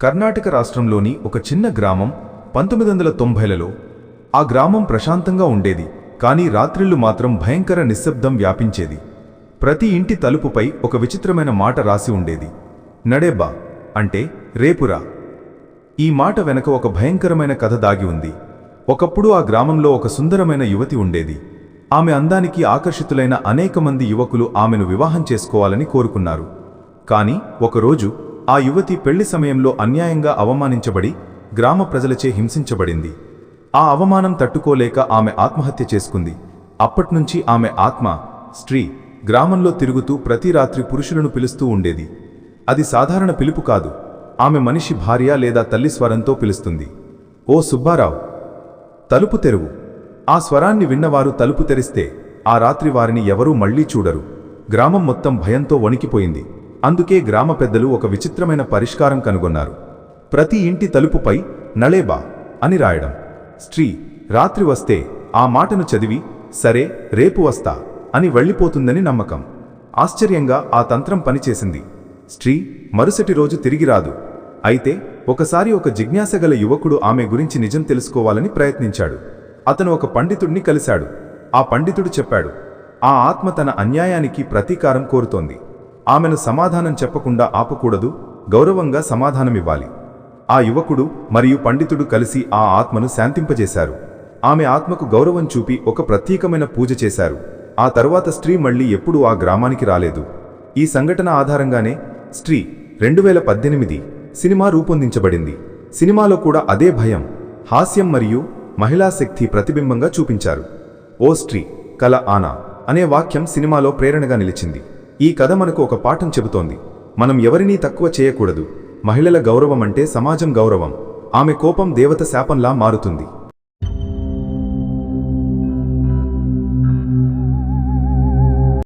కర్ణాటక రాష్ట్రంలోని ఒక చిన్న గ్రామం పంతొమ్మిది వందల తొంభైలలో ఆ గ్రామం ప్రశాంతంగా ఉండేది కానీ రాత్రిళ్ళు మాత్రం భయంకర నిశ్శబ్దం వ్యాపించేది. ప్రతి ఇంటి తలుపుపై ఒక విచిత్రమైన మాట రాసి ఉండేది. నడేబ్బా అంటే రేపురా ఈ మాట వెనక ఒక భయంకరమైన కథ దాగి ఉంది. ఒకప్పుడు ఆ గ్రామంలో ఒక సుందరమైన యువతి ఉండేది. ఆమె అందానికి ఆకర్షితులైన అనేక మంది యువకులు ఆమెను వివాహం చేసుకోవాలని కోరుకున్నారు. కాని ఒకరోజు ఆ యువతి పెళ్ళి సమయంలో అన్యాయంగా అవమానించబడి గ్రామ ప్రజలచే హింసించబడింది. ఆ అవమానం తట్టుకోలేక ఆమె ఆత్మహత్య చేసుకుంది. అప్పట్నుంచి ఆమె ఆత్మ స్త్రీ గ్రామంలో తిరుగుతూ ప్రతి రాత్రి పురుషులను పిలుస్తూ ఉండేది. అది సాధారణ పిలుపు కాదు. ఆమె మనిషి భార్య లేదా తల్లి స్వరంతో పిలుస్తుంది. ఓ సుబ్బారావు తలుపు తెరువు. ఆ స్వరాన్ని విన్నవారు తలుపు తెరిస్తే ఆ రాత్రి వారిని ఎవరూ మళ్ళీ చూడరు. గ్రామం మొత్తం భయంతో వణికిపోయింది. అందుకే గ్రామ పెద్దలు ఒక విచిత్రమైన పరిష్కారం కనుగొన్నారు. ప్రతి ఇంటి తలుపుపై నళేబా అని రాయడం. స్త్రీ రాత్రి వస్తే ఆ మాటను చదివి సరే రేపు వస్తా అని వెళ్ళిపోతుందని నమ్మకం. ఆశ్చర్యంగా ఆ తంత్రం పనిచేసింది. స్త్రీ మరుసటి రోజు తిరిగి రాదు. అయితే ఒకసారి ఒక జిజ్ఞాసగల యువకుడు ఆమె గురించి నిజం తెలుసుకోవాలని ప్రయత్నించాడు. అతను ఒక పండితుడిని కలిశాడు. ఆ పండితుడు చెప్పాడు ఆ ఆత్మ తన అన్యాయానికి ప్రతీకారం కోరుతోంది. ఆమెను సమాధానం చెప్పకుండా ఆపకూడదు గౌరవంగా సమాధానమివ్వాలి. ఆ యువకుడు మరియు పండితుడు కలిసి ఆ ఆత్మను శాంతింపజేశారు. ఆమె ఆత్మకు గౌరవం చూపి ఒక ప్రత్యేకమైన పూజ చేశారు. ఆ తరువాత స్త్రీ మళ్ళీ ఎప్పుడూ ఆ గ్రామానికి రాలేదు. ఈ సంఘటన ఆధారంగానే స్త్రీ రెండు వేల పద్దెనిమిది సినిమా రూపొందించబడింది. సినిమాలో కూడా అదే భయం హాస్యం మరియు మహిళా శక్తి ప్రతిబింబంగా చూపించారు. ఓ స్త్రీ కల ఆనా అనే వాక్యం సినిమాలో ప్రేరణగా నిలిచింది. ఈ కథ మనకు ఒక పాఠం చెబుతోంది. మనం ఎవరినీ తక్కువ చేయకూడదు. మహిళల గౌరవం అంటే సమాజం గౌరవం. ఆమె కోపం దేవత శాపంలా మారుతుంది.